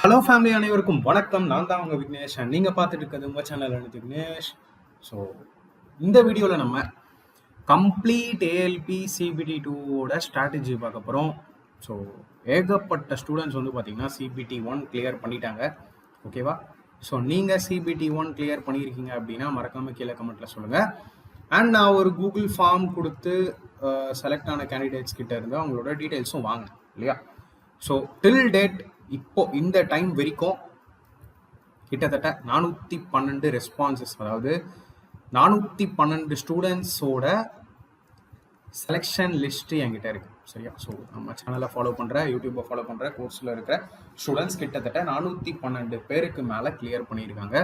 Hello family அனைவருக்கும் வணக்கம். நான் தான் உங்க விக்னேஷ் and நீங்க பார்த்துட்டு இருக்கிறது உங்க சேனல் எனக்கு விக்னேஷ். ஸோ இந்த வீடியோவில் நம்ம complete A L P C B T டூவோட ஸ்ட்ராட்டஜி பார்க்க போகிறோம் ஸோ ஏகப்பட்ட ஸ்டூடெண்ட்ஸ் வந்து பார்த்தீங்கன்னா சிபிடி ஒன் கிளியர் பண்ணிட்டாங்க. ஓகேவா ஸோ நீங்கள் சிபிடி ஒன் கிளியர் பண்ணியிருக்கீங்க அப்படின்னா மறக்காமல் கீழே கமெண்ட்டில் சொல்லுங்கள் அண்ட் நான் ஒரு கூகுள் ஃபார்ம் கொடுத்து செலக்ட் ஆன கேண்டிடேட்ஸ் கிட்ட இருந்து அவங்களோட டீட்டெயில்ஸும் வாங்க இல்லையா? ஸோ டில் டேட் இப்போ இந்த டைம் வரைக்கும் கிட்டத்தட்ட நானூற்றி பன்னெண்டு ரெஸ்பான்சஸ் அதாவது நானூற்றி பன்னெண்டு ஸ்டூடெண்ட்ஸோட செலெக்ஷன் லிஸ்ட் என்கிட்ட இருக்கு. சரியா? ஸோ நம்ம சேனலை ஃபாலோ பண்ணுற யூடியூப்பை ஃபாலோ பண்ணுற கோர்ஸில் இருக்கிற ஸ்டூடெண்ட்ஸ் கிட்டத்தட்ட நானூற்றி பன்னெண்டு பேருக்கு மேலே கிளியர் பண்ணியிருக்காங்க.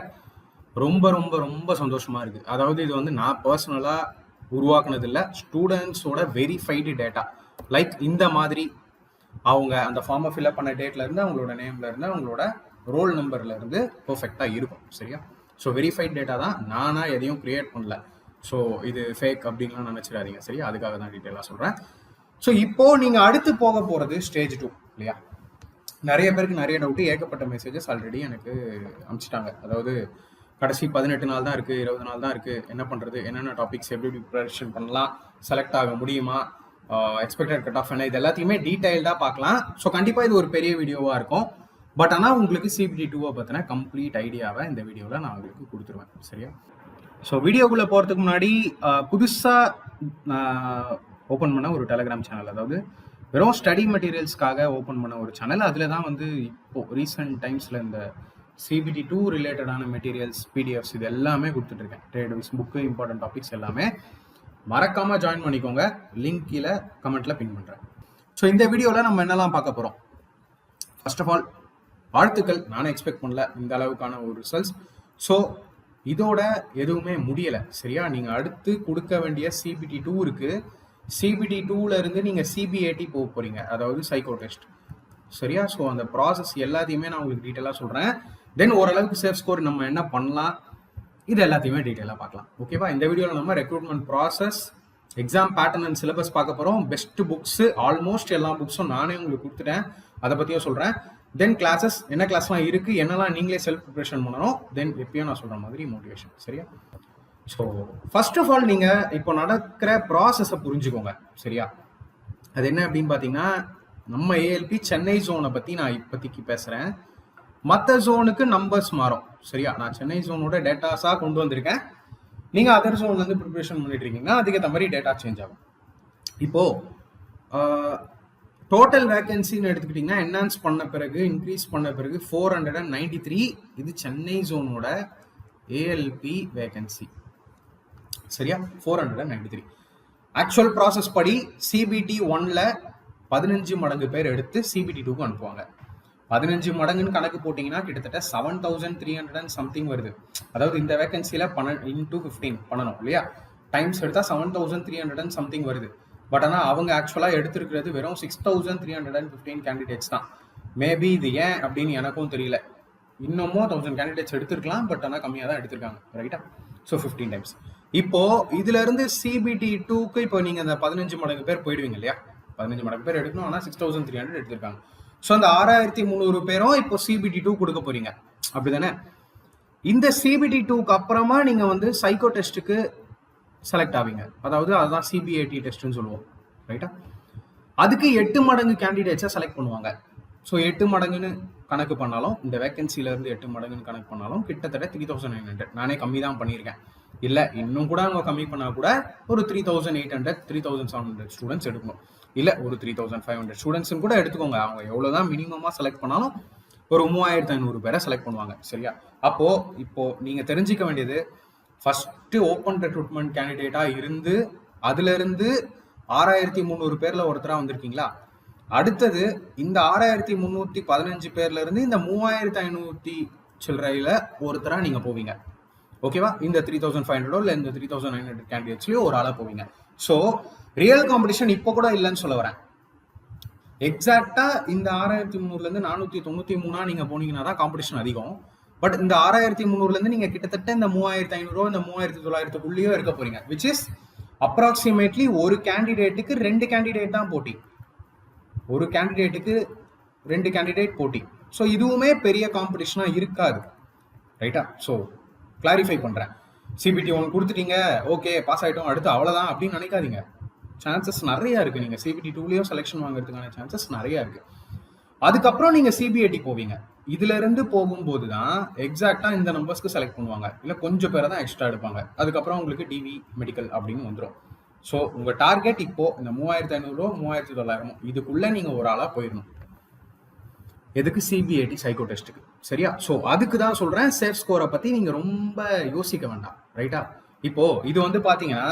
ரொம்ப ரொம்ப ரொம்ப சந்தோஷமாக இருக்குது அதாவது இது வந்து நான் பர்சனலாக உருவாக்குனதில்லை ஸ்டூடெண்ட்ஸோட வெரிஃபைடு டேட்டா லைக் இந்த மாதிரி அவங்க அந்த ஃபார்மை ஃபில்அப் பண்ண டேட்ல இருந்து அவங்களோட நேம்ல இருந்து அவங்களோட ரோல் நம்பர்ல இருந்து இருக்கும் சரியா? ஸோ வெரிஃபைட் டேட்டா தான் நானா எதையும் கிரியேட் பண்ணல. ஸோ இது ஃபேக் அப்படின்லாம் நினைச்சிடாதீங்க சரியா? அதுக்காக தான் டீட்டெயிலாக சொல்றேன். ஸோ இப்போ நீங்க அடுத்து போக போறது ஸ்டேஜ் டூ இல்லையா? நிறைய பேருக்கு நிறைய டவுட்டு ஏகப்பட்ட மெசேஜஸ் ஆல்ரெடி எனக்கு அனுப்பிச்சிட்டாங்க. அதாவது கடைசி பதினெட்டு நாள் தான் இருக்கு இருபது நாள் தான் இருக்கு என்ன பண்றது என்னென்ன டாபிக்ஸ் எப்படி எப்படி ப்ரிப்ரேஷன் பண்ணலாம் செலக்ட் ஆக முடியுமா எக்ஸ்பெக்டட் கட் ஆஃப் என்ன இது எல்லாத்தையுமே டீட்டெயில்டாக பார்க்கலாம். ஸோ கண்டிப்பாக இது ஒரு பெரிய வீடியோவாக இருக்கும். பட் ஆனால் உங்களுக்கு சிபிடி டூவை பற்றின கம்ப்ளீட் ஐடியாவை இந்த வீடியோவில் நான் உங்களுக்கு கொடுத்துருவேன். சரியா? ஸோ வீடியோக்குள்ளே போகிறதுக்கு முன்னாடி uh, புதுசாக ஓப்பன் uh, பண்ண ஒரு டெலிகிராம் சேனல் அதாவது வெறும் ஸ்டடி மெட்டீரியல்ஸ்க்காக ஓப்பன் பண்ண ஒரு சேனல் அதில் தான் வந்து இப்போது ரீசெண்ட் டைம்ஸில் இந்த சிபிடி டூ ரிலேட்டடான மெட்டீரியல்ஸ் பிடிஎஃப்ஸ் இது எல்லாமே கொடுத்துட்ருக்கேன் trade wise book important topics எல்லாமே. மறக்காம ஜாயின் பண்ணிக்கோங்க. லிங்க் கீழே கமெண்ட்ல பின் பண்றேன். ஸோ இந்த வீடியோவில் நம்ம என்னெல்லாம் பார்க்க போறோம்? ஃபர்ஸ்ட் ஆஃப் ஆல் வாழ்த்துக்கள். நானும் எக்ஸ்பெக்ட் பண்ணல இந்த அளவுக்கான ஒரு ரிசல்ட்ஸ் ஸோ இதோட எதுவுமே முடியலை. சரியா? நீங்கள் அடுத்து கொடுக்க வேண்டிய சிபிடி டூ இருக்கு. சிபிடி டூல இருந்து நீங்க சிபிஏடி போக போறீங்க. அதாவது சைக்கோ டெஸ்ட் சரியா? ஸோ அந்த ப்ராசஸ் எல்லாத்தையுமே நான் உங்களுக்கு டீட்டெயிலாக சொல்கிறேன் தென் ஓரளவுக்கு சேஃப் ஸ்கோர் நம்ம என்ன பண்ணலாம்? இது எல்லாத்தையுமே டீட்டெயிலாக பார்க்கலாம். ஓகேவா இந்த வீடியோவில் நம்ம recruitment process exam pattern and syllabus பார்க்க போகிறோம் பெஸ்ட் புக்ஸ் ஆல்மோஸ்ட் எல்லா புக்ஸும் நானே உங்களுக்கு கொடுத்துட்டேன். அதை பற்றியும் சொல்கிறேன் தென் கிளாஸஸ் என்ன கிளாஸ்லாம் இருக்குது என்னெல்லாம் நீங்களே செல்ஃப் ப்ரிப்ரேஷன் பண்ணணும் தென் எப்பயும் நான் சொல்கிற மாதிரி மோட்டிவேஷன் சரியா? ஸோ ஃபர்ஸ்ட் ஆஃப் ஆல் நீங்கள் இப்போ நடக்கிற ப்ராசஸை புரிஞ்சுக்கோங்க. சரியா? அது என்ன அப்படின்னு பார்த்தீங்கன்னா நம்ம ஏஎல்பி சென்னை ஜோனை பற்றி நான் இப்போதைக்கு பேசுகிறேன் மற்ற ஜோனுக்கு நம்பர்ஸ் மாறும். சரியா? நான் சென்னை ஜோனோட டேட்டாஸாக கொண்டு வந்திருக்கேன். நீங்கள் அதர் ஜோன்லேருந்து ப்ரிப்பரேஷன் பண்ணிட்டு இருக்கீங்கன்னா அதுக்கேற்ற மாதிரி டேட்டா சேஞ்ச் ஆகும். இப்போ டோட்டல் வேகன்சின்னு எடுத்துக்கிட்டிங்கன்னா என்ஹான்ஸ் பண்ண பிறகு இன்க்ரீஸ் பண்ண பிறகு four hundred and ninety three இது சென்னை ஜோனோட ஏஎல்பி வேகன்சி சரியா? Four hundred and ninety three actual process படி சிபிடி ஒன்ல பதினஞ்சு மடங்கு பேர் எடுத்து சிபிடி டூக்கு அனுப்புவாங்க. பதினஞ்சு மடங்குன்னு கணக்கு போட்டிங்கன்னா கிட்டத்தட்ட seven thousand three hundred and something வருது. அதாவது இந்த வேகன்சியில் பன்ன இன்டூ ஃபிஃப்டீன் பண்ணணும் இல்லையா? டைம்ஸ் எடுத்தால் seven thousand three hundred and something வருது. பட் ஆனால் அவங்க ஆக்சுவலாக எடுத்திருக்கிறது வெறும் six thousand three hundred and fifteen candidates தான். மேபி இது ஏன் அப்படின்னு எனக்கும் தெரியல. இன்னமும் தௌசண்ட் கேண்டிடேட்ஸ் எடுத்திருக்கலாம் பட் ஆனால் கம்மியாக தான் எடுத்திருக்காங்க. ரைட்டா ஸோ ஃபிஃப்டீன் டைம்ஸ் இப்போ இதுல இருந்து சிபிடி டூக்கு இப்போ நீங்க அந்த பதினஞ்சு மடங்கு பேர் போயிடுவீங்க இல்லையா? பதினஞ்சு மடங்கு பேர் எடுக்கணும் ஆனால் சிக்ஸ் தௌசண்ட் த்ரீ ஹண்ட்ரட் எடுத்திருக்காங்க. ஸோ அந்த ஆறாயிரத்தி முந்நூறு பேரும் இப்போ சிபிடி டூ கொடுக்க போறீங்க. அப்படிதானே? இந்த சிபிடி டூக்கு அப்புறமா நீங்க வந்து சைக்கோ டெஸ்ட்டுக்கு செலக்ட் ஆவீங்க. அதாவது அதுதான் சிபிஐடி டெஸ்ட்னு சொல்லுவோம். ரைட்டா அதுக்கு எட்டு மடங்கு கேண்டிடேட்ஸை செலக்ட் பண்ணுவாங்க. ஸோ எட்டு மடங்குன்னு கணக்கு பண்ணாலும் இந்த வேக்கன்சிலேருந்து எட்டு மடங்குன்னு கணக்கு பண்ணாலும் கிட்டத்தட்ட த்ரீ தௌசண்ட் நைன் ஹண்ட்ரட் நானே கம்மி தான் பண்ணியிருக்கேன். இல்லை இன்னும் கூட அவங்க கம்மி பண்ணால் கூட ஒரு three thousand eight hundred three thousand seven hundred students எடுக்கணும். இல்லை ஒரு three thousand five hundred students கூட எடுத்துக்கோங்க. அவங்க எவ்வளோ தான் மினிமமாக செலக்ட் பண்ணாலும் ஒரு மூவாயிரத்து ஐநூறு பேரை செலக்ட் பண்ணுவாங்க. சரியா? அப்போது இப்போது நீங்கள் தெரிஞ்சுக்க வேண்டியது ஃபஸ்ட்டு ஓப்பன் ரெக்ரூட்மெண்ட் கேண்டிடேட்டாக இருந்து அதுலேருந்து ஆறாயிரத்தி முந்நூறு பேரில் ஒருத்தராக வந்திருக்கீங்களா? அடுத்தது இந்த ஆறாயிரத்தி முந்நூத்தி பதினஞ்சு பேர்ல இருந்து இந்த மூவாயிரத்தி ஐநூத்தி சில்லறையில ஒருத்தரா நீங்க போவீங்க. ஓகேவா இந்த த்ரீ தௌசண்ட் ஃபைவ் ஹண்ட்ரடோ இல்லை இந்த த்ரீ தௌசண்ட் நைன் ஹண்ட்ரட் கேண்டிடேட்ஸ்லயும் ஒரு ஆளா போவீங்க. ஸோ ரியல் காம்படிஷன் இப்போ கூட இல்லைன்னு சொல்ல வரேன். எக்ஸாக்டா இந்த ஆறாயிரத்தி முந்நூறுல இருந்து நானூத்தி தொண்ணூத்தி மூணா நீங்க போனீங்கன்னா தான் காம்படிஷன் அதிகம். பட் இந்த ஆறாயிரத்தி முந்நூறுல இருந்து நீங்க கிட்டத்தட்ட இந்த மூவாயிரத்தி ஐநூறு இந்த மூவாயிரத்தி தொள்ளாயிரத்துக்குள்ளேயோ இருக்க போறீங்க. விச் இஸ் அப்ராக்சிமேட்லி ஒரு கேண்டிடேட்டுக்கு ரெண்டு கேண்டிடேட் தான் போட்டி. ஒரு கேண்டிடேட்டுக்கு ரெண்டு கேண்டிடேட் போட்டி. ஸோ இதுவுமே பெரிய காம்படிஷனாக இருக்காது. ரைட்டா ஸோ கிளாரிஃபை பண்ணுறேன் சிபிடி ஒன்று கொடுத்துட்டீங்க ஓகே பாஸ் ஆகிட்டோம் அடுத்து அவ்வளோதான் அப்படின்னு நினைக்காதீங்க. சான்சஸ் நிறையா இருக்குது நீங்கள் சிபிடி டூலேயும் செலெக்ஷன் வாங்குறதுக்கான சான்சஸ் நிறையா இருக்குது அதுக்கப்புறம் நீங்கள் சிபிஐடி போவீங்க. இதுலேருந்து போகும்போது தான் எக்ஸாக்டாக இந்த நம்பர்ஸ்க்கு செலக்ட் பண்ணுவாங்க. இல்லை கொஞ்சம் பேரை தான் எக்ஸ்ட்ரா எடுப்பாங்க. அதுக்கப்புறம் உங்களுக்கு டிவி மெடிக்கல் அப்படின்னு வந்துடும் ஸோ உங்கள் டார்கெட் இப்போது இந்த மூவாயிரத்தி ஐநூறுரூவா மூவாயிரத்தி தொள்ளாயிரமோ இதுக்குள்ளே நீங்கள் ஒரு ஆளாக போயிடணும் எதுக்கு சிபிஐடி சைக்கோ டெஸ்ட்டுக்கு சரியா? ஸோ அதுக்கு தான் சொல்கிறேன் சேஃப் ஸ்கோரை பற்றி நீங்கள் ரொம்ப யோசிக்க வேண்டாம். ரைட்டா இப்போது இது வந்து பார்த்தீங்கன்னா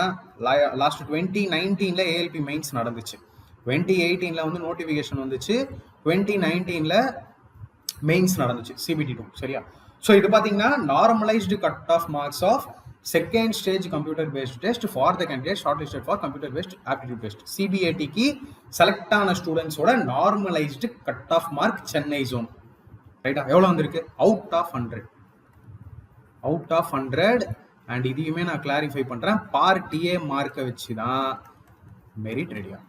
லாஸ்ட் டுவெண்ட்டி நைன்டீனில் ஏஎல்பி மெயின்ஸ் நடந்துச்சு. டுவெண்ட்டி எயிட்டீனில் வந்து நோட்டிஃபிகேஷன் வந்துச்சு. டுவெண்ட்டி நைன்டீனில் மெயின்ஸ் நடந்துச்சு. சிபிடி டூ சரியா? ஸோ இது பார்த்தீங்கன்னா normalised cut off marks of second stage computer based test for the candidate short listed for computer based aptitude test சிபிஐடிக்கு select ஆன ஸ்டூடெண்ட்ஸோட normalised cut off mark Chennai zone ரைட்டா எவ்வளோ வந்திருக்கு? Out of hundred out of hundred and இதையுமே நான் clarify பண்ணுறேன் பார்ட்டியே மார்க்கை வச்சு தான் மெரிட் ரெடி ஆகும்.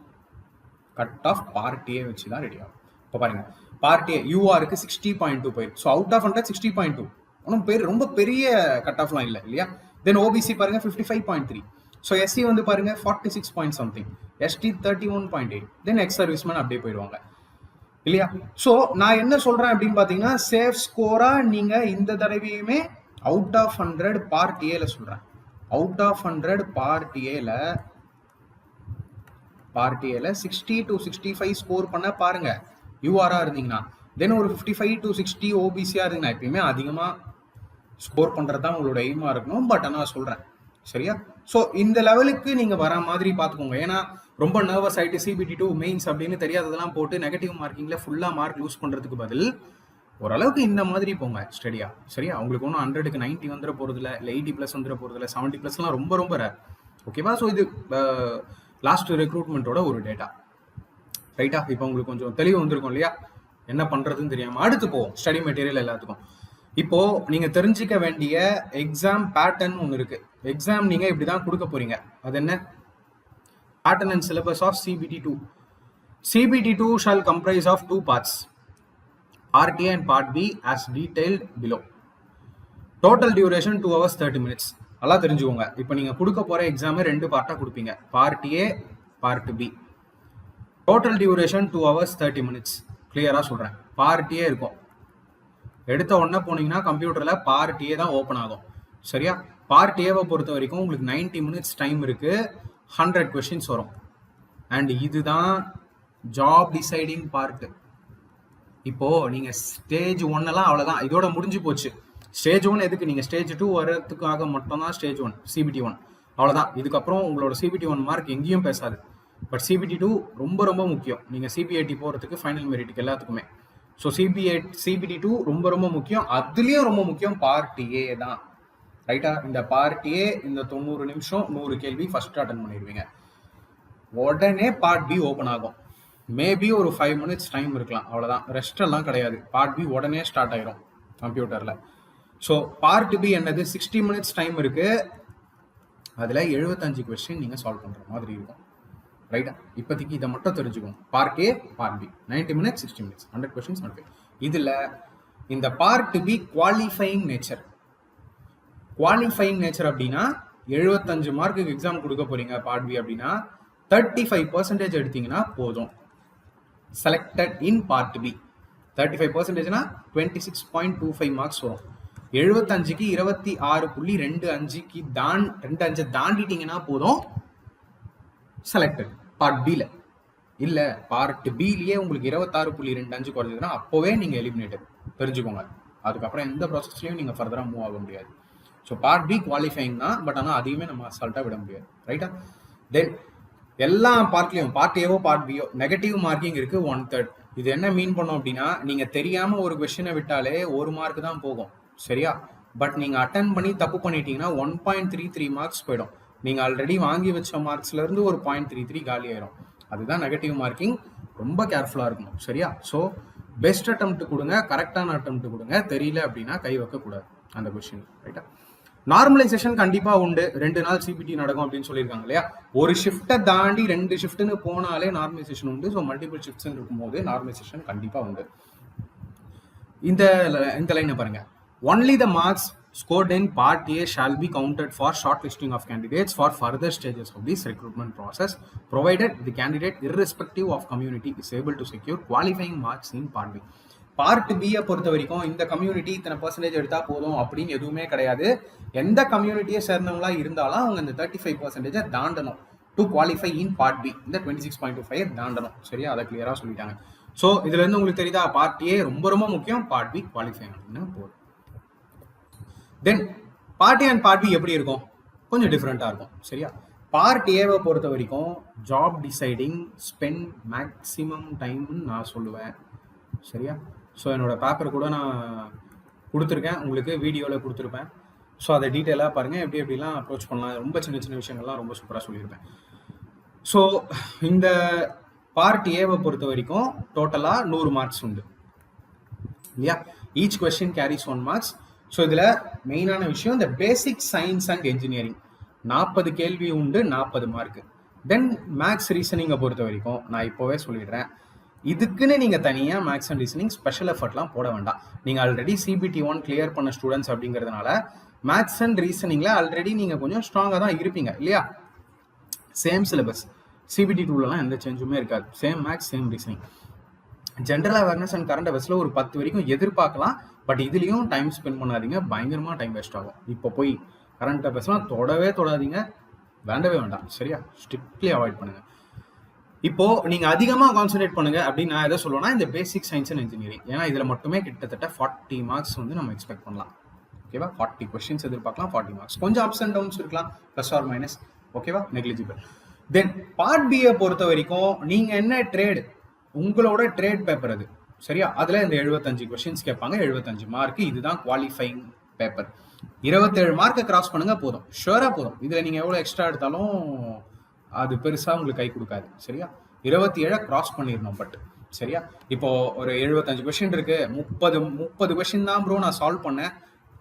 கட் ஆஃப் பார்ட்டியே வச்சு தான் ரெடி ஆகும். இப்போ பாருங்க. பார்ட்டி யூஆருக்கு சிக்ஸ்டி பாயிண்ட் டூ போயிருக்கு so out of hundred sixty point two ஒன்றும் பேர் ரொம்ப பெரிய கட் ஆஃப்லாம் இல்லை இல்லையா? தென் ஓபிசி பாருங்க fifty five point three so SC வந்து பாருங்க forty six point something ST thirty one point eight then ex serviceman அப்படியே போயிடுவாங்க. இல்லையா? ஸோ நான் என்ன சொல்றேன் அப்படின்னு பார்த்தீங்கன்னா சேஃப் ஸ்கோரா நீங்க இந்த தடவையுமே அவுட் ஆஃப் ஹண்ட்ரட் பார்ட் ஏல சொல்றேன். அவுட் ஆஃப் ஹண்ட்ரட் பார்ட் ஏல பார்ட் ஏல sixty to sixty five score பண்ண பாருங்க. யூஆரா இருந்தீங்கன்னா. தென் ஒரு ஃபிஃப்டி ஃபைவ் டு சிக்ஸ்டி ஓபிசியா இருந்தீங்கன்னா எப்பயுமே அதிகமாக ஸ்கோர் பண்ணுறது தான் உங்களோட எய்மாக இருக்கணும். பட் ஆனால் சொல்கிறேன் சரியா? ஸோ இந்த லெவலுக்கு நீங்கள் வர மாதிரி பார்த்துக்கோங்க. ஏன்னா ரொம்ப நர்வஸ் ஆகிட்டு சிபிடி டூ மெயின்ஸ் அப்படின்னு தெரியாததெல்லாம் போட்டு நெகட்டிவ் மார்க்கிங்கில் ஃபுல்லாக மார்க் லூஸ் பண்ணுறதுக்கு பதில் ஓரளவுக்கு இந்த மாதிரி போங்க ஸ்டடியா சரியா? உங்களுக்கு ஒன்றும் ஹண்ட்ரடுக்கு நைன்ட்டி வந்துட போறது இல்லை எயிட்டி ப்ளஸ் வந்துட போறது செவன்ட்டி ப்ளஸ்லாம் ரொம்ப ரொம்ப ரேர் ஓகேவா ஸோ இது லாஸ்ட் ரெக்ரூட்மெண்ட்டோட ஒரு டேட்டா ரைட்டா இப்போ உங்களுக்கு கொஞ்சம் தெளிவு வந்திருக்கும் இல்லையா? என்ன பண்ணுறதுன்னு தெரியாமல் அடுத்து போவோம். ஸ்டடி மெட்டீரியல் எல்லாத்துக்கும். இப்போ நீங்க தெரிஞ்சுக்க வேண்டிய எக்ஸாம் பேட்டர்ன் ஒன்று இருக்கு. எக்ஸாம் நீங்க இப்படிதான் கொடுக்க போறீங்க. அது என்ன? Pattern and syllabus of CBT two CBT two shall comprise of two parts part A and part B as detailed below total duration two hours thirty minutes நல்லா தெரிஞ்சுக்கோங்க. இப்போ நீங்கள் கொடுக்க போகிற எக்ஸாமு ரெண்டு பார்ட்டாக கொடுப்பீங்க. Part A part B total duration two hours thirty minutes கிளியராக சொல்கிறேன் பார்ட் ஏ இருக்கும். எடுத்த உடனே போனீங்கன்னா கம்ப்யூட்டரில் பார்ட் ஏ தான் ஓப்பன் ஆகும். சரியா? பார்ட் ஏவை பொறுத்த வரைக்கும் உங்களுக்கு 90 மினிட்ஸ் டைம் இருக்குது ஹண்ட்ரட் கொஷின்ஸ் வரும். அண்ட் இதுதான் ஜாப் டிசைடிங் பார்ட்டு இப்போது நீங்கள் ஸ்டேஜ் ஒன்னெல்லாம் அவ்வளோதான் இதோட முடிஞ்சு போச்சு. ஸ்டேஜ் ஒன் எதுக்கு? நீங்கள் ஸ்டேஜ் டூ வர்றதுக்காக மட்டும்தான் ஸ்டேஜ் ஒன் சிபிடி ஒன் அவ்வளோதான் இதுக்கப்புறம் உங்களோட சிபிடி ஒன் மார்க் எங்கேயும் பேசாது. பட் சிபிடி டூ ரொம்ப ரொம்ப முக்கியம். நீங்கள் சிபிஐடி போகிறதுக்கு ஃபைனல் மெரிட்டுக்கு எல்லாத்துக்குமே. ஸோ சிபிஐ சிபிடி டூ ரொம்ப ரொம்ப முக்கியம். அதுலேயும் ரொம்ப முக்கியம் பார்ட்டியே ஏ தான். ரைட்டா இந்த பார்ட்டியே இந்த தொண்ணூறு நிமிஷம் நூறு கேள்வி ஃபர்ஸ்ட் அட்டன் பண்ணிடுவீங்க. உடனே பார்ட் பி ஓப்பன் ஆகும். மேபி ஒரு ஃபைவ் மினிட்ஸ் டைம் இருக்கலாம். அவ்வளோதான் ரெஸ்ட் எல்லாம் கிடையாது. பார்ட் பி உடனே ஸ்டார்ட் ஆயிரும் கம்ப்யூட்டரில் ஸோ பார்ட் பி என்னது? சிக்ஸ்டி மினிட்ஸ் டைம் இருக்கு. அதில் எழுபத்தஞ்சு கொஸ்டின் நீங்கள் சால்வ் பண்ணுற மாதிரி இருக்கும். ரைட்டா இப்போதைக்கு இதை மட்டும் தெரிஞ்சுக்கணும். Part A part B ninety minutes sixty minutes hundred questions hundred இதில் இந்த part B qualifying nature qualifying nature அப்படின்னா எழுபத்தஞ்சு மார்க்குக்கு எக்ஸாம் கொடுக்க போறீங்க பார்ட் பி அப்படின்னா தேர்ட்டி ஃபைவ் பர்சன்டேஜ் எடுத்தீங்கன்னா போதும். Selected in part B thirty five பர்சன்டேஜ்னா twenty six point two five marks வரும். எழுபத்தஞ்சுக்கு இருபத்தி ஆறு புள்ளி ரெண்டு அஞ்சுக்கு தான் ரெண்டு அஞ்சு தாண்டிட்டீங்கன்னா போதும். செலக்டட் பார்ட் பியில் இல்லை பார்ட் பிலேயே உங்களுக்கு இருபத்தாறு புள்ளி ரெண்டு அஞ்சு குறைஞ்சதுன்னா அப்போவே நீங்கள் எலிமினேட்டட் தெரிஞ்சுக்கோங்க. அதுக்கப்புறம் எந்த ப்ராசஸ்லையும் நீங்கள் ஃபர்தராக மூவ் ஆக முடியாது. ஸோ பார்ட் பி குவாலிஃபைங் தான் பட் ஆனால் அதையுமே நம்ம அசால்ட்டாக விட முடியாது. ரைட்டா தென் எல்லா பார்ட்லையும் பார்ட் ஏவோ பார்ட் பியோ நெகட்டிவ் மார்க்கிங் இருக்கு ஒன் தேர்ட் இது என்ன மீன் பண்ணோம் அப்படின்னா நீங்கள் தெரியாமல் ஒரு கொஷினை விட்டாலே ஒரு மார்க் தான் போகும். சரியா? பட் நீங்கள் அட்டன் பண்ணி தப்பு பண்ணிட்டீங்கன்னா one point three three marks போயிடும். நீங்கள் ஆல்ரெடி வாங்கி வச்ச மார்க்ஸ்லேருந்து ஒரு பாயிண்ட் த்ரீ த்ரீ காலி ஆயிரும். அதுதான் நெகட்டிவ் மார்க்கிங் ரொம்ப கேர்ஃபுல்லாக இருக்கணும். சரியா? ஸோ பெஸ்ட் அட்டம்ப்ட் கொடுங்க. கரெக்டான அட்டம்ப்ட் கொடுங்க. தெரியல அப்படின்னா கை வைக்கக்கூடாது அந்த கொஷின் ரைட்டா நார்மலைசேஷன் கண்டிப்பாக உண்டு. ரெண்டு நாள் சிபிடி நடக்கும் அப்படின்னு சொல்லியிருக்காங்க இல்லையா? ஒரு ஷிஃப்ட்டை தாண்டி ரெண்டு ஷிஃப்ட்டுன்னு போனாலே நார்மலைசேஷன் உண்டு. ஸோ மல்டிபிள் ஷிஃப்ட்ஸ் இருக்கும்போது நார்மலைசேஷன் கண்டிப்பாக உண்டு. இந்த இந்த லைனை பாருங்க. Only the marks scored in part A shall be counted for shortlisting of candidates for further stages of this recruitment process, provided the candidate, irrespective of community, is able to secure qualifying marks in part B. Part பியை பொறுத்த வரைக்கும் இந்த community இத்தனை percentage எடுத்தால் போதும் அப்படின்னு எதுவுமே கிடையாது. எந்த கம்யூனிட்டியை சேர்ந்தவங்களா இருந்தாலும் அவங்க இந்த தேர்ட்டி ஃபைவ் பர்சன்டேஜை தாண்டணும். To qualify in part B இந்த twenty six point two five தாண்டணும். சரியா? அதை கிளியராக சொல்லிட்டாங்க. ஸோ இதுலேருந்து உங்களுக்கு தெரியுதா? பார்ட் ஏ ரொம்ப ரொம்ப முக்கியம். பார்ட் பி குவாலிஃபை அப்படின்னு போதும். தென் பார்ட்டி அண்ட் பார்ட்டி எப்படி இருக்கும்? கொஞ்சம் டிஃப்ரெண்ட்டாக இருக்கும். சரியா? பார்ட் ஏவை பொறுத்த வரைக்கும் ஜாப் டிசைடிங் ஸ்பெண்ட் மேக்ஸிமம் டைம்னு நான் சொல்லுவேன். சரியா? ஸோ என்னோட பேப்பர் கூட நான் கொடுத்துருக்கேன். உங்களுக்கு வீடியோவில் கொடுத்துருப்பேன். ஸோ அதை டீட்டெயிலாக பாருங்கள் எப்படி எப்படிலாம் அப்ரோச் பண்ணலாம். ரொம்ப சின்ன சின்ன விஷயங்கள்லாம் ரொம்ப சூப்பராக சொல்லியிருப்பேன். ஸோ இந்த பார்ட் ஏவை பொறுத்த வரைக்கும் டோட்டலாக நூறு மார்க்ஸ் உண்டு. இல்லையா? Each question carries one marks so இதில் மெயினான விஷயம் இந்த பேசிக் சயின்ஸ் அண்ட் என்ஜினியரிங் நாற்பது கேள்வி உண்டு நாற்பது மார்க் தென் மேக்ஸ் ரீசனிங்கை பொறுத்த வரைக்கும் நான் இப்போவே சொல்லிடுறேன். இதுக்குன்னு நீங்கள் தனியாக மேக்ஸ் அண்ட் ரீசனிங் ஸ்பெஷல் எஃபர்ட்லாம் போட வேண்டாம். நீங்கள் ஆல்ரெடி சிபிடி ஒன் கிளியர் பண்ண ஸ்டூடெண்ட்ஸ் அப்படிங்கிறதுனால மேக்ஸ் அண்ட் ரீசனிங்கில் ஆல்ரெடி நீங்கள் கொஞ்சம் ஸ்ட்ராங்காக தான் இருப்பீங்க இல்லையா? சேம் சிலபஸ் சிபிடி டூலலாம் எந்த சேஞ்சுமே இருக்காது. Same maths same reasoning general awareness and current அவேர்ஸில் ஒரு பத்து வரைக்கும் எதிர்பார்க்கலாம். பட் இதுலேயும் டைம் ஸ்பெண்ட் பண்ணாதீங்க. பயங்கரமாக டைம் வேஸ்ட் ஆகும். இப்போ போய் கரண்ட் அஃபேர்ஸ்லாம் தொடவே தொடாதீங்க. வேண்டவே வேண்டாம். சரியா? ஸ்ட்ரிக்ட்லி அவாய்ட் பண்ணுங்கள் இப்போ நீங்க அதிகமா கான்சென்ட்ரேட் பண்ணுங்க அப்படின்னு நான் எதை சொல்லுவேன்னா இந்த பேசிக் சயின்ஸ் அண்ட் இன்ஜினியரிங் ஏன்னா இதுல மட்டுமே கிட்டத்தட்ட ஃபார்ட்டி மார்க்ஸ் வந்து நம்ம எக்ஸ்பெக்ட் பண்ணலாம். ஓகேவா ஃபார்ட்டி கொஸ்டின்ஸ் எதிர்பார்க்கலாம் ஃபார்ட்டி மார்க்ஸ் கொஞ்சம் அப்ஸ் அண்ட் டவுன்ஸ் இருக்கலாம். ப்ளஸ் ஆர் மைனஸ் ஓகேவா நெக்லிஜிபிள் தென் பார்ட் பியை பொறுத்த வரைக்கும் நீங்க என்ன ட்ரேடு உங்களோட ட்ரேட் பேப்பர் அது. சரியா? அதில் இந்த எழுபத்தஞ்சு கொஷின்ஸ் கேட்பாங்க. எழுபத்தஞ்சு மார்க் இதுதான் குவாலிஃபைங் பேப்பர் இருபத்தேழு மார்க்கை கிராஸ் பண்ணுங்க போதும். ஷுவராக போதும். இதில் நீங்கள் எவ்வளோ எக்ஸ்ட்ரா எடுத்தாலும் அது பெருசாக உங்களுக்கு கை கொடுக்காது. சரியா? இருபத்தி ஏழை கிராஸ் பண்ணிடணும் பட் சரியா? இப்போ ஒரு எழுபத்தஞ்சு கொஷின் இருக்கு. முப்பது முப்பது கொஷின் தான் ப்ரோ நான் சால்வ் பண்ணேன்.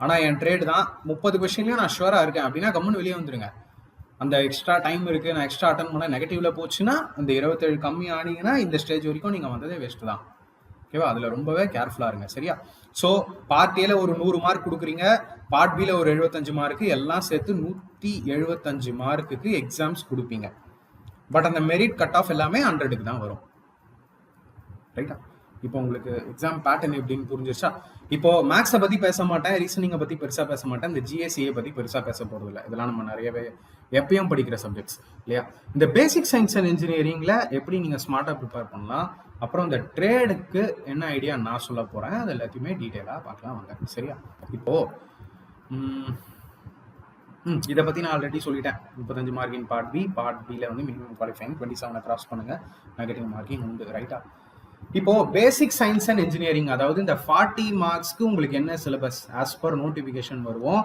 ஆனால் என் ட்ரேட் தான். முப்பது கொஷின்லையும் நான் ஷுவராக இருக்கேன். அப்படின்னா கம்முன்னு வெளியே வந்துருங்க. அந்த எக்ஸ்ட்ரா டைம் இருக்கு. நான் எக்ஸ்ட்ரா அட்டன் பண்ண நெகட்டிவ்ல போச்சுன்னா அந்த இருபத்தேழு கம்மி ஆனீங்கன்னா இந்த ஸ்டேஜ் வரைக்கும் நீங்க வந்ததே வேஸ்ட் தான். ஓகேவா அதுல ரொம்பவே கேர்ஃபுல்லா இருங்க. சரியா? ஸோ பார்ட் ஏல ஒரு நூறு மார்க் கொடுக்குறீங்க. பார்ட் பியில் ஒரு எழுபத்தஞ்சு மார்க்கு எல்லாம் சேர்த்து நூத்தி எழுபத்தஞ்சு மார்க்குக்கு எக்ஸாம்ஸ் கொடுப்பீங்க. பட் அந்த மெரிட் கட் ஆஃப் எல்லாமே ஹண்ட்ரடுக்கு தான் வரும். ரைட்டா இப்போ உங்களுக்கு எக்ஸாம் பேட்டர்ன் எப்படின்னு புரிஞ்சிருச்சா? இப்போ மேக்ஸை பத்தி பேச மாட்டேன். ரீசனிங்கை பத்தி பெருசா பேச மாட்டேன். இந்த ஜிஎஸ்சியை பத்தி பெருசா பேச போறது இல்லை. இதெல்லாம் நம்ம நிறையவே எப்பயும் படிக்கிற சப்ஜெக்ட்ஸ் இல்லையா? இந்த பேசிக் சயின்ஸ் அண்ட் இன்ஜினியரிங்ல எப்படி நீங்க ஸ்மார்ட்டாக ப்ரிப்பேர் பண்ணலாம்? அப்புறம் இந்த ட்ரேடுக்கு என்ன ஐடியா நான் சொல்ல போகிறேன் அது எல்லாத்தையுமே டீட்டெயிலாக பார்க்கலாம் வாங்க சரியா? இப்போ ம், இதை பற்றி நான் ஆல்ரெடி சொல்லிட்டேன். முப்பத்தஞ்சு மார்க்கின் பார்ட் பி பார்ட் பியில் வந்து மினிமம் குவாலிஃபைங் டுவெண்ட்டி செவனை கிராஸ் பண்ணுங்கள் நெகட்டிவ் மார்க்கிங் உண்டு ரைட்டா இப்போ பேசிக் சயின்ஸ் அண்ட் இன்ஜினியரிங் அதாவது இந்த ஃபார்ட்டி மார்க்ஸ்க்கு உங்களுக்கு என்ன சிலபஸ் ஆஸ் பர் நோட்டிஃபிகேஷன் வருவோம்.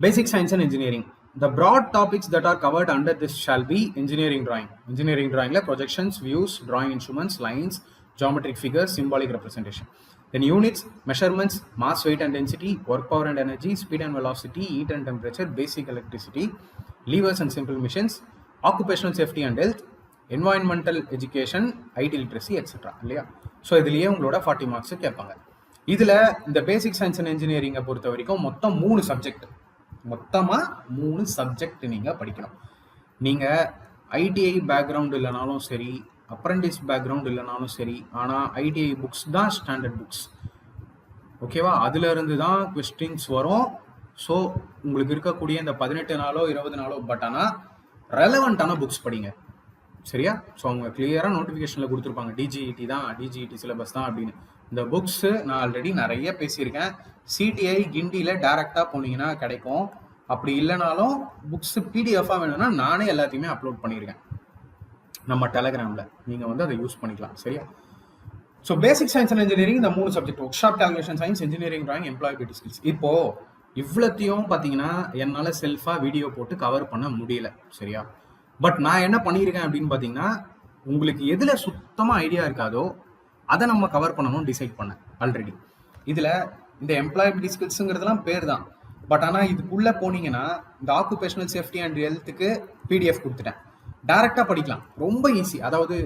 Basic science and engineering the broad topics that are covered under this shall be engineering drawing engineering drawingல projections views drawing instruments lines geometric figures symbolic representation then units measurements mass weight and density work power and energy speed and velocity heat and temperature basic electricity levers and simple machines occupational safety and health environmental education IT literacy etc இல்லையா so இதுலயே உங்களோட forty marks கேட்பாங்க இதுல இந்த பேசிக் science and இன்ஜினியரிங்கை பொறுத்த வரைக்கும் மொத்தம் மூணு சப்ஜெக்ட் மொத்தமாக மூணு சப்ஜெக்ட் நீங்கள் படிக்கணும். நீங்கள் ஐடிஐ பேக்ரவுண்ட் இல்லைனாலும் சரி அப்ரண்டிஸ் பேக்ரவுண்ட் இல்லைனாலும் சரி ஆனால் ஐடிஐ புக்ஸ் தான் ஸ்டாண்டர்ட் புக்ஸ் ஓகேவா அதுலேருந்து தான் கொஸ்டின்ஸ் வரும். ஸோ உங்களுக்கு இருக்கக்கூடிய இந்த பதினெட்டு நாளோ இருபது நாளோ பட் ஆனால் ரெலவெண்ட்டான புக்ஸ் படிங்க. சரியா? ஸோ அவங்க கிளியராக நோட்டிஃபிகேஷனில் கொடுத்துருப்பாங்க. டிஜிஇடி தான் டிஜிஇடி சிலபஸ் தான் அப்படின்னு. இந்த புக்ஸு நான் ஆல்ரெடி நிறைய பேசியிருக்கேன். சிடிஐ கிண்டியில் டேரெக்டாக போனீங்கன்னா கிடைக்கும். அப்படி இல்லைனாலும் புக்ஸு பிடிஎஃபாக வேணும்னா நானே எல்லாத்தையுமே அப்லோட் பண்ணியிருக்கேன். நம்ம டெலகிராமில் நீங்கள் வந்து அதை யூஸ் பண்ணிக்கலாம். சரியா? So basic science and engineering இந்த மூணு subject workshop calculation science engineering drawing employability skills இப்போ இவ்வளோத்தையும் பார்த்தீங்கன்னா என்னால் செல்ஃபாக வீடியோ போட்டு கவர் பண்ண முடியல. சரியா? பட் நான் என்ன பண்ணியிருக்கேன் அப்படின்னு பார்த்தீங்கன்னா உங்களுக்கு எதில் சுத்தமாக ஐடியா இருக்காதோ அதை நம்ம கவர் பண்ணணும்னு டிசைட் பண்ணேன் ஆல்ரெடி இதில் இந்த எம்ப்ளாயபிலிட்டி ஸ்கில்ஸுங்கிறதுலாம் பேர் தான் பட் ஆனால் இதுக்குள்ளே போனீங்கன்னா இந்த ஆக்குபேஷனல் சேஃப்டி அண்ட் ஹெல்த்துக்கு பிடிஎஃப் கொடுத்துட்டேன். டேரெக்டாக படிக்கலாம். ரொம்ப ஈஸி அதாவது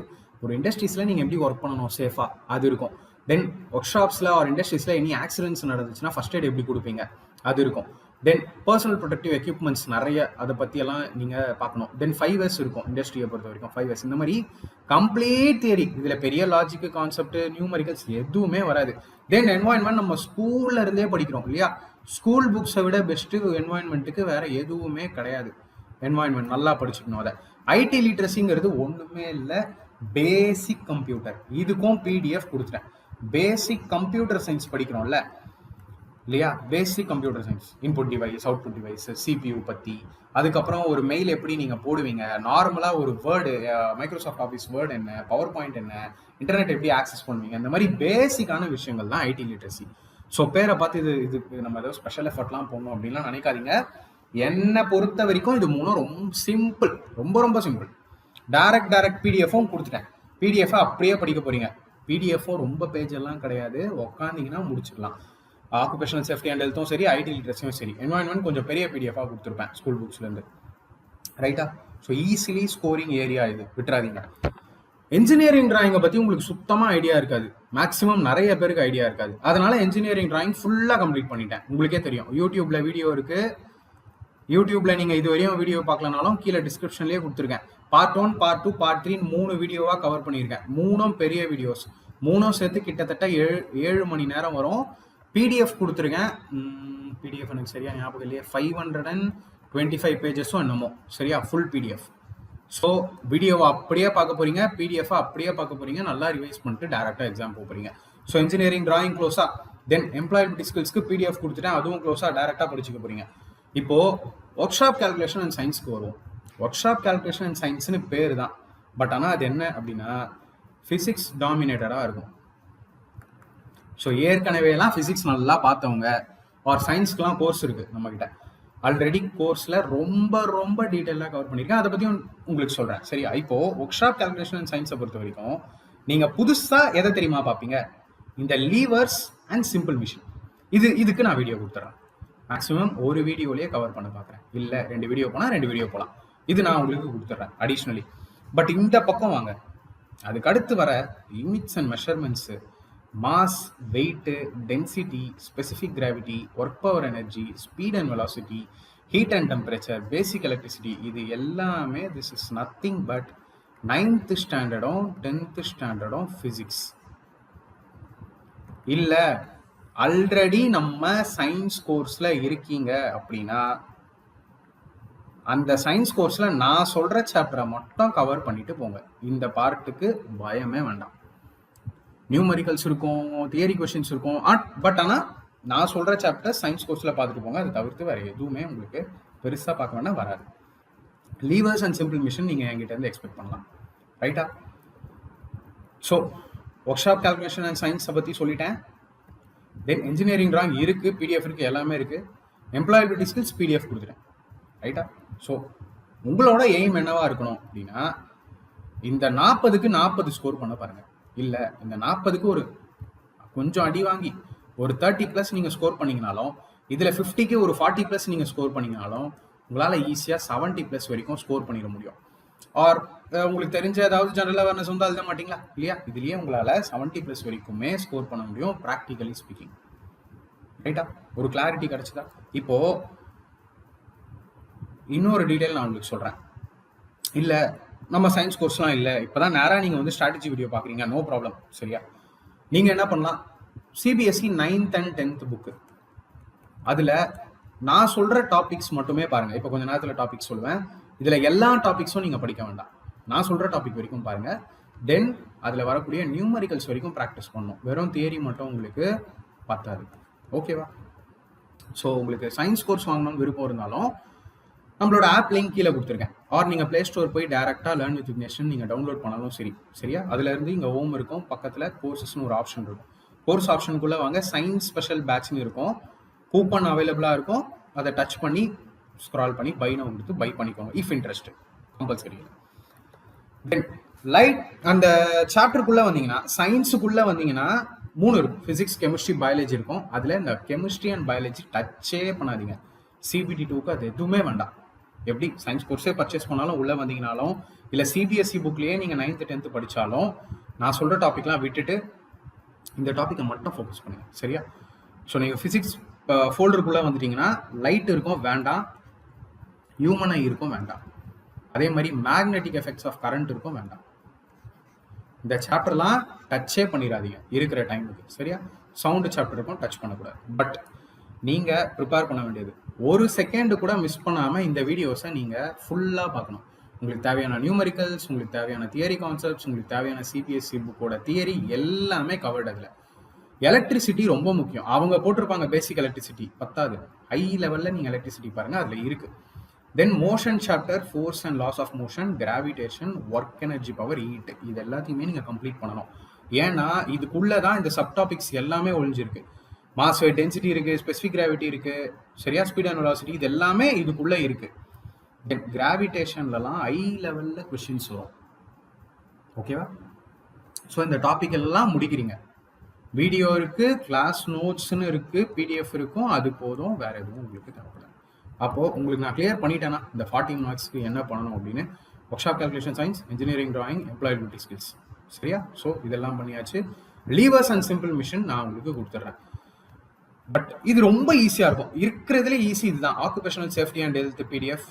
ஒரு இண்டஸ்ட்ரீஸில் நீங்கள் எப்படி ஒர்க் பண்ணணும் சேஃபாக அது இருக்கும். தென் ஒர்க் ஷாப்ஸில் ஒரு இண்டஸ்ட்ரீஸில் எனி ஆக்சிடென்ட்ஸ் நடந்துச்சுன்னா ஃபஸ்ட் எய்ட் எப்படி கொடுப்பீங்க அது இருக்கும். தென் பர்சனல் ப்ரொடக்டிவ் எக்யூப்மெண்ட்ஸ் நிறைய அதை பற்றியெல்லாம் நீங்கள் பார்க்கணும். தென் ஃபைவ் இயர்ஸ் இருக்கும் இண்டஸ்ட்ரியை பொறுத்த வரைக்கும் ஃபைவ் இயர்ஸ் இந்த மாதிரி கம்ப்ளீட் தியரி இதில் பெரிய லாஜிக்கு கான்செப்ட் நியூமரிக்கல்ஸ் எதுவுமே வராது. தென் என்வாயன்மெண்ட் நம்ம ஸ்கூல்ல இருந்தே படிக்கிறோம் இல்லையா? ஸ்கூல் புக்ஸை விட பெஸ்ட்டு என்வாயன்மெண்ட்டுக்கு வேற எதுவுமே கிடையாது. என்வாயன்மெண்ட் நல்லா படிச்சுக்கணும் அதை. ஐடி லிட்ரஸிங்கிறது ஒன்றுமே இல்லை பேசிக் கம்ப்யூட்டர் இதுக்கும் பிடிஎஃப் கொடுத்துட்டேன். பேசிக் கம்ப்யூட்டர் சயின்ஸ் படிக்கிறோம்ல. இல்லையா? Basic computer science input device output device CPU பற்றி அதுக்கப்புறம் ஒரு மெயில் எப்படி நீங்கள் போடுவீங்க? நார்மலாக ஒரு வேர்டு மைக்ரோசாஃப்ட் ஆஃபீஸ் வேர்டு என்ன பவர் பாயிண்ட் என்ன இன்டர்நெட் எப்படி ஆக்சஸ் பண்ணுவீங்க? இந்த மாதிரி பேசிக்கான விஷயங்கள் தான் ஐடி லிட்ரஸி ஸோ பேரை பார்த்து இது இதுக்கு நம்ம ஏதோ ஸ்பெஷல் எஃபர்ட்லாம் போடணும் அப்படின்லாம் நினைக்காதீங்க. என்னை பொறுத்த வரைக்கும் இது மூணும் ரொம்ப சிம்பிள் ரொம்ப ரொம்ப சிம்பிள் டைரக்ட் டைரக்ட் பிடிஎஃப்பும் கொடுத்துட்டேன். பிடிஎஃபை அப்படியே படிக்க போகிறீங்க பிடிஎஃப்பும் ரொம்ப பேஜ் எல்லாம் கிடையாது. உக்காந்தீங்கன்னா முடிச்சிடலாம். ஆக்குபேஷனல் சேஃப்டி அண்ட் ஹெல்த்தும் சரி ஐடி லிட்ரஸையும் சரி. என்வாயன்மெண்ட் கொஞ்சம் பெரிய பிடிஎஃபாக கொடுத்துருப்பேன் ஸ்கூல் புக்ஸ்லேருந்து ரைட்டா ஸோ ஈஸிலி ஸ்கோரிங் ஏரியா இது. விட்டுறாதீங்க. இன்ஜினியரிங் டிராயிங்கை பற்றி உங்களுக்கு சுத்தமாக ஐடியா இருக்காது. மேக்ஸிமம் நிறைய பேருக்கு ஐடியா இருக்காது. அதனால இன்ஜினியரிங் டிராயிங் ஃபுல்லாக கம்ப்ளீட் பண்ணிட்டேன். உங்களுக்கே தெரியும். யூடியூப்பில் வீடியோ இருக்குது யூடியூப்பில் நீங்கள் இது வரையும் வீடியோ பார்க்கலனாலும் கீழே டிஸ்கிரிப்ஷன்லேயே கொடுத்துருக்கேன். Part one part two part three மூணு வீடியோவாக கவர் பண்ணியிருக்கேன். மூணும் பெரிய வீடியோஸ் மூணும் சேர்த்து கிட்டத்தட்ட ஏழு ஏழு மணி நேரம் வரும். பிடிஎஃப் கொடுத்துருக்கேன். பிடிஎஃப் எனக்கு சரியாக ஞாபகம் இல்லையே. Five hundred and twenty five பேஜஸும் என்னமோ. சரியா? ஃபுல் பிடிஎஃப் ஸோ வீடியோவை அப்படியே பார்க்க போகிறீங்க பிடிஎஃபை அப்படியே பார்க்க போகிறீங்க நல்லா ரிவைஸ் பண்ணிட்டு டேரெக்டாக எக்ஸாம் போக போகிறீங்க ஸோ இன்ஜினியரிங் டிராயிங் க்ளோஸாக தென் எம்ப்ளாயபிலிட்டி ஸ்கில்ஸ்க்கு பிடிஎஃப் கொடுத்துட்டேன். அதுவும் க்ளோஸாக டேரெக்டாக படிச்சுக்க போகிறீங்க இப்போது ஒர்க் ஷாப் கேல்குலேஷன் அண்ட் சயின்ஸ்க்கு வரும் ஒர்க் ஷாப் கேல்குலேஷன் அண்ட் சயின்ஸ்னு பேர் தான். பட் ஆனால் அது என்ன அப்படின்னா ஃபிசிக்ஸ் டாமினேட்டடாக இருக்கும். ஸோ ஏற்கனவே எல்லாம் ஃபிசிக்ஸ் நல்லா பார்த்தவங்க ஆர் சயின்ஸ்க்குலாம் கோர்ஸ் இருக்குது நம்மக்கிட்ட ஆல்ரெடி கோர்ஸில் ரொம்ப ரொம்ப டீட்டெயிலாக கவர் பண்ணியிருக்கேன். அதை பற்றியும் உங்களுக்கு சொல்கிறேன் சரியா இப்போது ஒர்க் ஷாப் கேல்குலேஷன் அண்ட் சயின்ஸை பொறுத்த வரைக்கும் நீங்கள் புதுசாக எதை தெரியுமா பார்ப்பீங்க? இந்த லீவர்ஸ் அண்ட் சிம்பிள் மிஷின் இது இதுக்கு நான் வீடியோ கொடுத்துட்றேன் மேக்ஸிமம் ஒரு வீடியோலேயே கவர் பண்ண பார்க்குறேன். இல்லை ரெண்டு வீடியோ போனால் ரெண்டு வீடியோ போகலாம் இது நான் உங்களுக்கு கொடுத்துட்றேன் அடிஷ்னலி பட் இந்த பக்கம் வாங்க. அதுக்கு அடுத்து வர units and measurements mass weight density specific gravity work power energy speed and velocity heat and temperature basic electricity இது எல்லாமே this is nothing but ninth ஸ்டாண்டர்டும் tenth ஸ்டாண்டர்டும் ஃபிசிக்ஸ் இல்லை ஆல்ரெடி நம்ம சயின்ஸ் கோர்ஸில் இருக்கீங்க அப்படின்னா அந்த சயின்ஸ் கோர்ஸில் நான் சொல்கிற சாப்டரை மட்டும் கவர் பண்ணிட்டு போங்க. இந்த பார்ட்டுக்கு பயமே வேண்டாம். நியூமரிக்கல்ஸ் இருக்கும் தியரி கொஷின்ஸ் இருக்கும். பட் ஆனால் நான் சொல்கிற சாப்டர் சயின்ஸ் கோர்ஸில் பார்த்துட்டு போங்க. அதை தவிர்த்து வேறு எதுவுமே உங்களுக்கு பெருசாக பார்க்க வேணா வராது. லீவர்ஸ் அண்ட் சிம்பிள் மிஷின் நீங்கள் என்கிட்ட இருந்து எக்ஸ்பெக்ட் பண்ணலாம். ரைட்டா so workshop calculation and சயின்ஸை பற்றி சொல்லிட்டேன். தென் இன்ஜினியரிங் ட்ராயிங் இருக்குது பிடிஎஃப் இருக்குது எல்லாமே இருக்குது எம்ப்ளாயபிலிட்டி ஸ்கில்ஸ் பிடிஎஃப் கொடுத்துட்டேன். ரைட்டா ஸோ உங்களோட எய்ம் என்னவாக இருக்கணும் அப்படின்னா இந்த நாற்பதுக்கு நாற்பது ஸ்கோர் பண்ண பாருங்கள் இல்லை இந்த நாற்பதுக்கு ஒரு கொஞ்சம் அடி வாங்கி ஒரு தேர்ட்டி ப்ளஸ் நீங்கள் ஸ்கோர் பண்ணீங்கனாலும் இதில் ஃபிஃப்டிக்கு ஒரு ஃபார்ட்டி ப்ளஸ் நீங்கள் ஸ்கோர் பண்ணீங்கனாலும் உங்களால் ஈஸியாக செவன்ட்டி ப்ளஸ் வரைக்கும் ஸ்கோர் பண்ணிட முடியும். ஆர் உங்களுக்கு தெரிஞ்ச ஏதாவது ஜெனரல் அவேர்னஸ் வந்து எழுத மாட்டீங்களா? இல்லையா? இதுலயே உங்களால் செவன்ட்டி ப்ளஸ் வரைக்குமே ஸ்கோர் பண்ண முடியும் ப்ராக்டிகலி ஸ்பீக்கிங் ரைட்டா ஒரு கிளாரிட்டி கிடைச்சதா? இப்போ இன்னொரு டீடைல் நான் உங்களுக்கு சொல்கிறேன் இல்லை நம்ம சயின்ஸ் கோர்ஸ்லாம் இல்லை. இப்போ தான் நேராக நீங்கள் வந்து ஸ்ட்ராட்டஜி வீடியோ பார்க்குறீங்க நோ ப்ராப்ளம் சரியா? நீங்கள் என்ன பண்ணலாம்? CBSE ninth and tenth book அதில் நான் சொல்கிற டாபிக்ஸ் மட்டுமே பாருங்கள் இப்போ கொஞ்சம் நேரத்தில் டாபிக் சொல்லுவேன். இதில் எல்லா டாபிக்ஸும் நீங்கள் படிக்க வேண்டாம். நான் சொல்கிற டாபிக் வரைக்கும் பாருங்கள் தென் அதில் வரக்கூடிய நியூமரிக்கல்ஸ் வரைக்கும் ப்ராக்டிஸ் பண்ணணும் வெறும் தியரி மட்டும் உங்களுக்கு பத்தாது. ஓகேவா ஸோ உங்களுக்கு சயின்ஸ் கோர்ஸ் வாங்கணும்னு விருப்பம் இருந்தாலும் நம்மளோட ஆப் லிங்க் கீழே கொடுத்துருக்கேன். ஆர் நீங்கள் ப்ளே ஸ்டோர் போய் டேரெக்டாக லேர்ன் வித் விக்னேஷன் நீங்கள் டவுன்லோட் பண்ணாலும் சரி சரியா? அதுலேருந்து இங்கே ஹோம் இருக்கும் பக்கத்தில் கோர்சஸ்னு ஒரு ஆப்ஷன் இருக்கும். கோர்ஸ் ஆப்ஷனுக்குள்ளே வாங்க சயின்ஸ் ஸ்பெஷல் பேட்ச்னு இருக்கும். கூப்பன் அவைலபிளாக இருக்கும். அதை டச் பண்ணி ஸ்க்ரால் பண்ணி பைனை கொடுத்து பை பண்ணிக்கோங்க if interest compulsory then light அந்த சாப்டருக்குள்ளே வந்தீங்கன்னா சயின்ஸுக்குள்ளே வந்தீங்கன்னா மூணு இருக்கும். ஃபிசிக்ஸ் கெமிஸ்ட்ரி பயாலஜி இருக்கும். அதில் இந்த கெமிஸ்ட்ரி அண்ட் பயாலஜி டச்சே பண்ணாதீங்க. சிபிடி டூக்கு அது எதுவுமே வேண்டாம். எப்படி சயின்ஸ் கோர்ஸே பர்ச்சேஸ் பண்ணாலும் உள்ளே வந்தீங்கனாலும் இல்லை சிபிஎஸ்சி புக்லேயே நீங்கள் நைன்த்து டென்த்து படித்தாலும் நான் சொல்கிற டாப்பிக்லாம் விட்டுட்டு இந்த டாப்பிக்கை மட்டும் ஃபோக்கஸ் பண்ணுங்கள் சரியா? ஸோ நீங்கள் ஃபிசிக்ஸ் ஃபோல்டருக்குள்ளே வந்துட்டீங்கன்னா லைட் இருக்கும் வேண்டாம். ஹியூமனை இருக்கும் வேண்டாம். அதே மாதிரி மேக்னெட்டிக் எஃபெக்ட்ஸ் ஆஃப் கரண்ட் இருக்கும் வேண்டாம். இந்த சாப்டர்லாம் டச்சே பண்ணிடாதீங்க இருக்கிற டைமுக்கு சரியா? சவுண்டு சாப்டருக்கும் டச் பண்ணக்கூடாது. பட் நீங்கள் ப்ரிப்பேர் பண்ண வேண்டியது. ஒரு செகண்ட் கூட மிஸ் பண்ணாமல் இந்த வீடியோஸை நீங்கள் ஃபுல்லாக பார்க்கணும். உங்களுக்கு தேவையான நியூமரிக்கல்ஸ் உங்களுக்கு தேவையான தியரி கான்செப்ட்ஸ் உங்களுக்கு தேவையான சிபிஎஸ்சி புக்கோட தியரி எல்லாமே கவர்ட் அதில். எலக்ட்ரிசிட்டி ரொம்ப முக்கியம். அவங்க போட்டிருப்பாங்க பேசிக் எலக்ட்ரிசிட்டி பத்தாது. ஹை லெவலில் நீங்கள் எலக்ட்ரிசிட்டி பாருங்கள் அதில் இருக்குது then motion chapter force and laws of motion gravitation work energy power heat இது எல்லாத்தையுமே நீங்கள் கம்ப்ளீட் பண்ணணும். ஏன்னா இதுக்குள்ளே தான் இந்த சப் டாபிக்ஸ் எல்லாமே ஒழிஞ்சிருக்கு. மாஸ் டென்சிட்டி இருக்குது ஸ்பெசிஃபிக் கிராவிட்டி இருக்குது சரியா ஸ்பீட் அண்ட் வெலாசிட்டி இது எல்லாமே இதுக்குள்ளே இருக்குது தென் கிராவிடேஷன்லலாம் ஹை லெவலில் கொஷின்ஸ் வரும். ஓகேவா ஸோ இந்த டாபிக் எல்லாம் முடிக்கிறீங்க. வீடியோ இருக்குது கிளாஸ் நோட்ஸ்னு இருக்குது பிடிஎஃப் இருக்கும் அது போதும் வேறு எதுவும் உங்களுக்கு தேவைப்படாது. அப்போது உங்களுக்கு நான் கிளியர் பண்ணிட்டேன்னா இந்த ஃபார்ட்டி மார்க்ஸ்க்கு என்ன பண்ணணும் அப்படின்னு? Workshop calculation science engineering drawing employability skills சரியா? ஸோ இதெல்லாம் பண்ணியாச்சு. லீவர்ஸ் அண்ட் சிம்பிள் மிஷின் நான் உங்களுக்கு கொடுத்துட்றேன். பட் இது ரொம்ப ஈஸியாக இருக்கும். இருக்கிறதுல ஈஸி இதுதான். Occupational safety and health PDF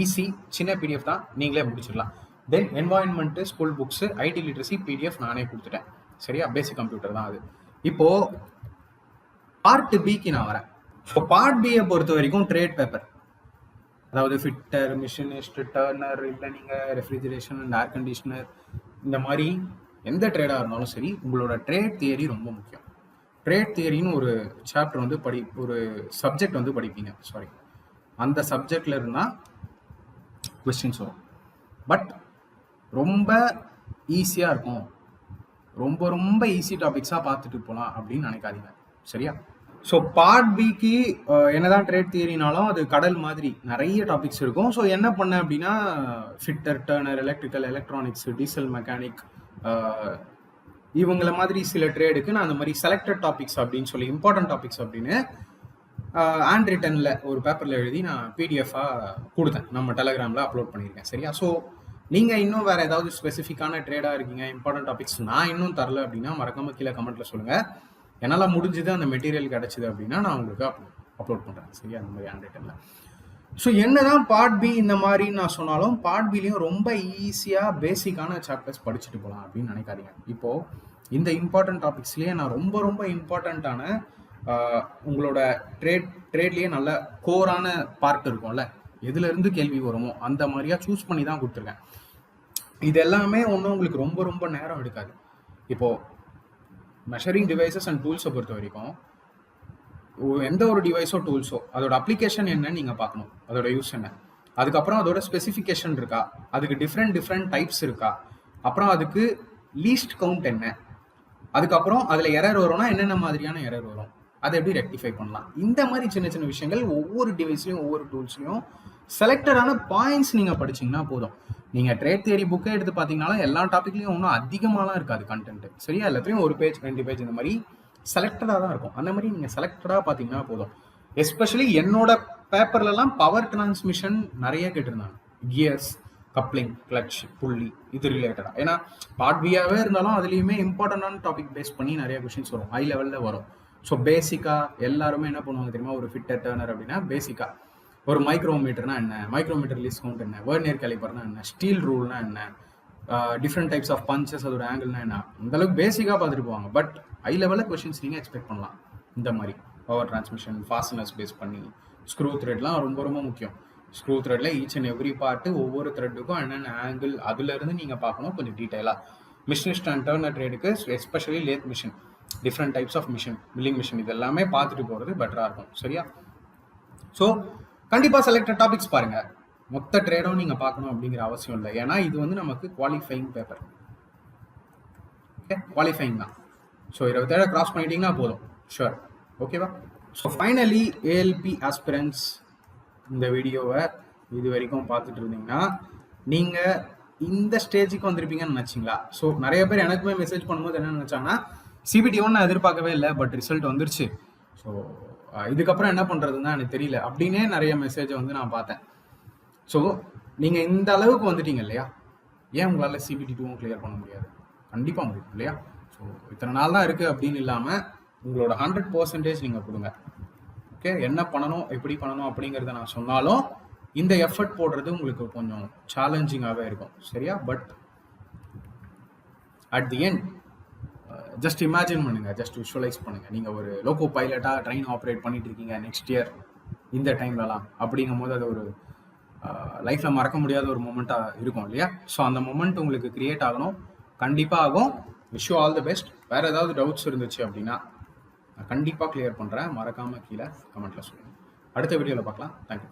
easy சின்ன பிடிஎஃப் தான். நீங்களே முடிச்சிடலாம். Then environment school books IT literacy PDF நானே கொடுத்துட்டேன். சரியா? பேசிக் கம்ப்யூட்டர் தான் அது. இப்போது பார்ட் பிக்கு நான் வரேன். இப்போ பார்ட் பியை பொறுத்த வரைக்கும் ட்ரேட் பேப்பர் அதாவது ஃபிட்டர் மிஷினிஸ்ட் டர்னர் இல்லை நீங்கள் ரெஃப்ரிஜரேஷன் அண்ட் ஏர் கண்டிஷனர் இந்த மாதிரி எந்த ட்ரேடாக இருந்தாலும் சரி உங்களோட ட்ரேட் தியரி ரொம்ப முக்கியம். ட்ரேட் தியரின்னு ஒரு சாப்டர் வந்து படி ஒரு சப்ஜெக்ட் வந்து படிப்பீங்க. சாரி அந்த சப்ஜெக்டில் இருந்தால் கொஸ்டின்ஸ் வரும். பட் ரொம்ப ஈஸியாக இருக்கும். ரொம்ப ரொம்ப ஈஸி டாபிக்ஸாக பார்த்துட்டு போகலாம் அப்படின்னு நினைக்காதீங்க. சரியா? ஸோ பார்ட் பிக்கு என்னதான் ட்ரேட் தியரினாலும் அது கடல் மாதிரி நிறைய டாபிக்ஸ் இருக்கும். ஸோ என்ன பண்ண அப்படின்னா fitter turner electrical electronics diesel mechanic இவங்கள மாதிரி சில ட்ரேடுக்கு நான் அந்த மாதிரி செலக்டட் டாபிக்ஸ் அப்படின்னு சொல்லி இம்பார்ட்டன்ட் டாபிக்ஸ் அப்படின்னு ஹேண்ட் ரிட்டனில் ஒரு பேப்பரில் எழுதி நான் பிடிஎஃபாக கொடுத்தேன். நம்ம டெலகிராமில் அப்லோட் பண்ணியிருக்கேன். சரியா? ஸோ நீங்கள் இன்னும் வேறு ஏதாவது ஸ்பெசிஃபிக்கான ட்ரேடாக இருக்கீங்க இம்பார்ட்டன்ட் டாபிக்ஸ் நான் இன்னும் தரல அப்படின்னா மறக்காம கீழே கமெண்ட்டில் சொல்லுங்கள் என்னால் முடிஞ்சது அந்த மெட்டீரியல் கிடச்சிது அப்படின்னா நான் உங்களுக்கு அப்லோட் அப்லோட் பண்ணுறேன் சரியா? அந்த மாதிரி ஹேண்ட் ரிட்டனில் ஸோ என்னதான் பார்ட் பி இந்த மாதிரி நான் சொன்னாலும் பார்ட் பிலையும் ரொம்ப ஈஸியாக பேசிக்கான சாப்டர்ஸ் படிச்சுட்டு போகலாம் அப்படின்னு நினைக்காதீங்க. இப்போது இந்த இம்பார்ட்டன்ட் டாபிக்ஸ்லேயே நான் ரொம்ப ரொம்ப இம்பார்ட்டண்ட்டான உங்களோட ட்ரேட் ட்ரேட்லேயே நல்ல கோரான பார்ட் இருக்கும்ல. எதுலேருந்து கேள்வி வருமோ அந்த மாதிரியா சூஸ் பண்ணி தான் கொடுத்துருக்கேன். இது எல்லாமே ஒன்றும் உங்களுக்கு ரொம்ப ரொம்ப நேரம் எடுக்காது. இப்போது மெஷரிங் டிவைசஸ் அண்ட் டூல்ஸை பொறுத்த வரைக்கும் எந்த ஒரு டிவைஸோ டூல்ஸோ அதோட அப்ளிகேஷன் என்னன்னு நீங்கள் பார்க்கணும். அதோட யூஸ் என்ன? அதுக்கப்புறம் அதோட ஸ்பெசிஃபிகேஷன் இருக்கா? அதுக்கு டிஃப்ரெண்ட் டிஃப்ரெண்ட் டைப்ஸ் இருக்கா? அப்புறம் அதுக்கு லீஸ்ட் கவுண்ட் என்ன? அதுக்கப்புறம் அதில் எரர் வரும்னா என்னென்ன மாதிரியான எரர் வரும்? அதை எப்படி ரெக்டிஃபை பண்ணலாம்? இந்த மாதிரி சின்ன சின்ன விஷயங்கள் ஒவ்வொரு டிவைஸ்லையும் ஒவ்வொரு டூல்ஸ்லையும் செலக்டடான பாயிண்ட்ஸ் நீங்கள் படிச்சிங்கன்னா போதும். நீங்கள் ட்ரேட் தியரி புக்கை எடுத்து பார்த்தீங்கன்னாலும் எல்லா டாப்பிக்லையும் ஒன்றும் அதிகமாகலாம் இருக்காது கண்டென்ட் சரியா? எல்லாத்துலேயும் ஒரு பேஜ் ரெண்டு பேஜ் இந்த மாதிரி செலக்டடாக தான் இருக்கும். அந்த மாதிரி நீங்கள் செலக்டடாக பார்த்தீங்கன்னா போதும். எஸ்பெஷலி என்னோட பேப்பர்லலாம் பவர் டிரான்ஸ்மிஷன் நிறைய கேட்டிருந்தாங்க. கியர்ஸ் கப்ளிங் கிளச் புள்ளி இது ரிலேட்டடாக ஏன்னா பார்ட் இருந்தாலும் அதுலேயுமே இம்பார்ட்டண்டான டாபிக் பேஸ் பண்ணி நிறைய கொஷின்ஸ் வரும். ஹை லெவலில் வரும். ஸோ பேசிக்காக எல்லாருமே என்ன பண்ணுவாங்க தெரியுமா? ஒரு ஃபிட்டர் டேர்னர் அப்படின்னா பேசிக்காக ஒரு மைக்ரோமீட்டர்னா என்ன? மைக்ரோமீட்டர் லீஸ் கவுண்ட் என்ன? வேர்னியர் கேலிபர்னா என்ன? ஸ்டீல் ரூல்னா என்ன? டிஃப்ரெண்ட் டைப்ஸ் ஆஃப் பஞ்சஸ் அதோட ஆங்கிள்னா என்ன? அந்த அளவுக்கு பேசிக்காக பார்த்துட்டு போவாங்க. பட் ஹை லெவலில் கொஷின்ஸ் நீங்கள் எக்ஸ்பெக்ட் பண்ணலாம். இந்த மாதிரி பவர் டிரான்ஸ்மிஷன் ஃபாஸ்ட்னஸ் பேஸ் பண்ணி ஸ்க்ரூ த்ரெட்லாம் ரொம்ப ரொம்ப முக்கியம். ஸ்க்ரூ த்ரெட்டில் ஈச் அண்ட் எவ்ரி பார்ட்டு ஒவ்வொரு த்ரெட்டுக்கும் என்னென்ன ஆங்கிள் அதுலேருந்து நீங்கள் பார்க்கணும் கொஞ்சம் டீட்டெயிலாக machinist and turner ட்ரேடுக்கு especially lathe machine different types of machine milling machine இது எல்லாமே பார்த்துட்டு போகிறது பெட்டராக இருக்கும். சரியா? ஸோ கண்டிப்பாக செலக்டட் டாபிக்ஸ் பாருங்கள் மொத்த ட்ரேடும் நீங்கள் பார்க்கணும் அப்படிங்கிற அவசியம் இல்லை. ஏன்னா இது வந்து நமக்கு குவாலிஃபைங் பேப்பர் ஓகே குவாலிஃபைங் தான். ஸோ இருபத்தேழை கிராஸ் பண்ணிட்டீங்கன்னா போதும். ஷுர் ஓகேவா ஸோ ஃபைனலி ஏஎல்பி ஆஸ்பிரன்ஸ் இந்த வீடியோவை இது வரைக்கும் பார்த்துட்டு இருந்தீங்கன்னா நீங்கள் இந்த ஸ்டேஜுக்கு வந்திருப்பீங்கன்னு நினச்சிங்களா? ஸோ நிறைய பேர் எனக்குமே மெசேஜ் பண்ணும்போது என்ன நினச்சாங்கன்னா சிபிடி ஒன்று நான் எதிர்பார்க்கவே இல்லை பட் ரிசல்ட் வந்துருச்சு. ஸோ இதுக்கப்புறம் என்ன பண்ணுறதுன்னு எனக்கு தெரியல. அப்படின்னே நிறைய மெசேஜை வந்து நான் பார்த்தேன். ஸோ நீங்கள் இந்த அளவுக்கு வந்துட்டீங்க இல்லையா? ஏன் உங்களால் சிபிடி டூவும் கிளியர் பண்ண முடியாது? கண்டிப்பாக முடியும் இல்லையா? ஸோ இத்தனை நாள் தான் இருக்குது அப்படின்னு இல்லாமல் உங்களோட ஹண்ட்ரட் பர்சன்டேஜ் நீங்கள் கொடுங்க. ஓகே என்ன பண்ணணும் எப்படி பண்ணணும் அப்படிங்கிறத நான் சொன்னாலும் இந்த எஃபர்ட் போடுறது உங்களுக்கு கொஞ்சம் சேலஞ்சிங்காகவே இருக்கும். சரியா? But at the end just imagine பண்ணுங்கள் ஜஸ்ட் விஷுவலைஸ் பண்ணுங்கள் நீங்கள் ஒரு லோகோ பைலட்டாக ட்ரெயின் ஆப்ரேட் பண்ணிட்டு இருக்கீங்க நெக்ஸ்ட் இயர் இந்த டைம்லலாம் அப்படிங்கும் போது அது ஒரு uh, லைஃப்பில் மறக்க முடியாத ஒரு மொமெண்ட்டாக இருக்கும் இல்லையா? ஸோ அந்த மூமெண்ட் உங்களுக்கு கிரியேட் ஆகணும். கண்டிப்பாக ஆகும். விஷ் ஆல் தி பெஸ்ட் வேற ஏதாவது டவுட்ஸ் இருந்துச்சு அப்படின்னா நான் கண்டிப்பாக கிளியர் பண்ணுறேன் மறக்காமல் கீழே கமெண்ட்டில் சொல்லுங்கள் அடுத்த வீடியோவில் பார்க்கலாம். தேங்க்யூ